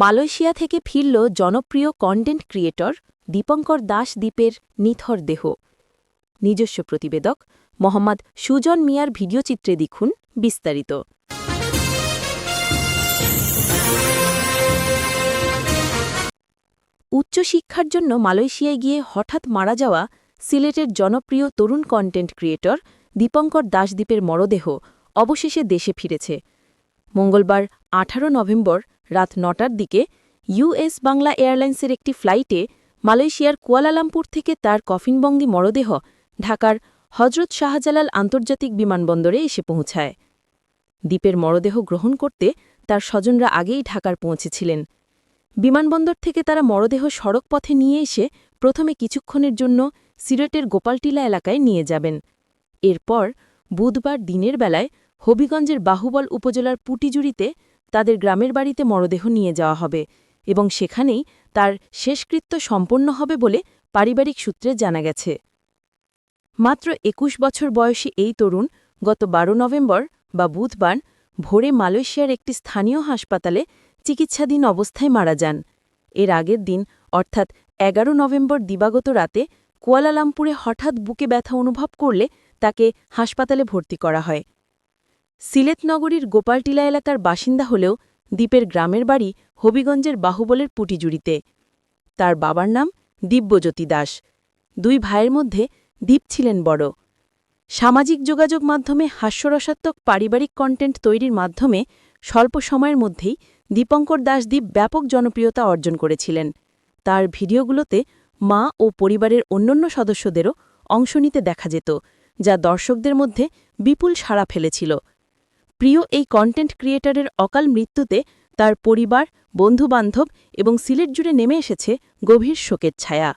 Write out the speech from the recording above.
Malaysia থেকে ফিরল জনপ্রিয় কন্টেন্ট ক্রিয়েটর দীপঙ্কর দাস দ্বীপের নিথর দেহ। নিজস্ব প্রতিবেদক মোহাম্মদ সুজন মিয়ার ভিডিওচিত্রে দেখুন বিস্তারিত। উচ্চশিক্ষার জন্য মালয়েশিয়ায় গিয়ে হঠাৎ মারা যাওয়া সিলেটের জনপ্রিয় তরুণ কন্টেন্ট ক্রিয়েটর দীপঙ্কর দাসদ্বীপের মরদেহ অবশেষে দেশে ফিরেছে। মঙ্গলবার ১৮ নভেম্বর রাত নটার দিকে ইউএস বাংলা এয়ারলাইন্সের একটি ফ্লাইটে মালয়েশিয়ার কুয়ালালামপুর থেকে তার কফিনবন্দি মরদেহ ঢাকার হজরত শাহজালাল আন্তর্জাতিক বিমানবন্দরে এসে পৌঁছায়। দ্বীপের মরদেহ গ্রহণ করতে তার স্বজনরা আগেই ঢাকার পৌঁছেছিলেন। বিমানবন্দর থেকে তারা মরদেহ সড়ক পথে নিয়ে এসে প্রথমে কিছুক্ষণের জন্য সিলেটের গোপালটিলা এলাকায় নিয়ে যাবেন। এরপর বুধবার দিনের বেলায় হবিগঞ্জের বাহুবল উপজেলার পুটিজুড়িতে তাদের গ্রামের বাড়িতে মরদেহ নিয়ে যাওয়া হবে এবং সেখানেই তার শেষকৃত্য সম্পন্ন হবে বলে পারিবারিক সূত্রে জানা গেছে। মাত্র একুশ বছর বয়সী এই তরুণ গত ১২ নভেম্বর বা বুধবার ভোরে মালয়েশিয়ার একটি স্থানীয় হাসপাতালে চিকিৎসাধীন অবস্থায় মারা যান। এর আগের দিন, অর্থাৎ এগারো নভেম্বর দিবাগত রাতে, কুয়ালালামপুরে হঠাৎ বুকে ব্যথা অনুভব করলে তাকে হাসপাতালে ভর্তি করা হয়। সিলেট নগরীর গোপালটিলা এলাকার বাসিন্দা হলেও দ্বীপের গ্রামের বাড়ি হবিগঞ্জের বাহুবলের পুটিজুড়িতে। তার বাবার নাম দিব্যজ্যোতি দাস। দুই ভাইয়ের মধ্যে দ্বীপ ছিলেন বড়। সামাজিক যোগাযোগ মাধ্যমে হাস্যরসাত্মক পারিবারিক কন্টেন্ট তৈরির মাধ্যমে স্বল্প সময়ের মধ্যেই দীপঙ্কর দাসদ্বীপ ব্যাপক জনপ্রিয়তা অর্জন করেছিলেন। তার ভিডিওগুলোতে মা ও পরিবারের অন্যান্য সদস্যদেরও অংশ নিতে দেখা যেত, যা দর্শকদের মধ্যে বিপুল সাড়া ফেলেছিল। প্রিয় এই কন্টেন্ট ক্রিয়েটারের অকাল মৃত্যুতে তার পরিবার, বন্ধুবান্ধব এবং সিলেট জুড়ে নেমে এসেছে গভীর শোকের ছায়া।